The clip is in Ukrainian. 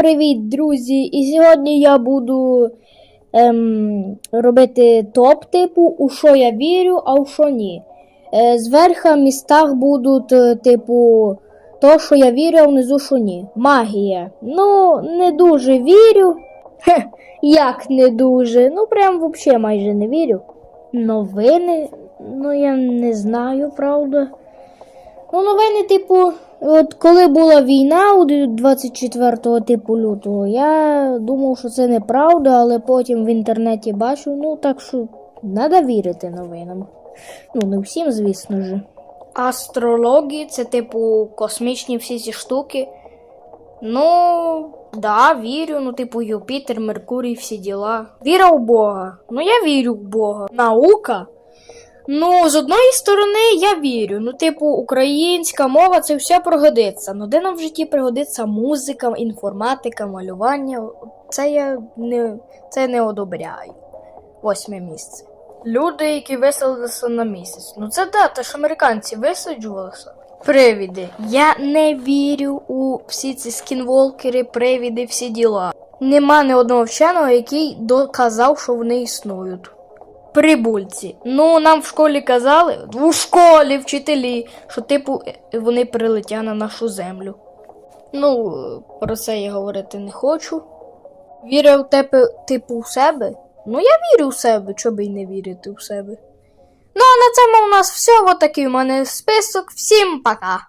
привіт, друзі! І сьогодні я буду ем, робити топ, типу, у що я вірю, а у що ні. Е, зверху в містах будуть, е, типу, то, що я вірю, а внизу що ні. Магія. Ну, не дуже вірю. Хе, як не дуже? Ну, прям взагалі майже не вірю. Новини, ну я не знаю, правда. Ну, новини, типу, от коли була війна у 24 типу лютого, я думав, що це неправда, але потім в інтернеті бачив, ну так що треба вірити новинам. Ну, не всім, звісно ж. Астрології це, типу, космічні всі ці штуки. Ну, да, вірю, ну, типу, Юпітер, Меркурій, всі діла. Віра в Бога. Ну, я вірю в Бога. Наука. Ну, з одної сторони, я вірю. Ну, типу, українська мова це все пригодиться. Ну, де нам в житті пригодиться музика, інформатика, малювання. Це я не, це не одобряю. Восьме місце. Люди, які висадилися на місяць. Ну це да, те ж американці висаджувалися. Привіди. Я не вірю у всі ці скінволкери, привіди, всі діла. Нема ні одного вченого, який доказав, що вони існують. Прибульці. Ну, нам в школі казали, у школі вчителі, що типу е, вони прилетять на нашу землю. Ну, про це я говорити не хочу. Вірю в тебе, типу, у себе? Ну, я вірю в себе, чого й не вірити в себе. Ну, а на цьому у нас все. Отакий у мене список. Всім пока!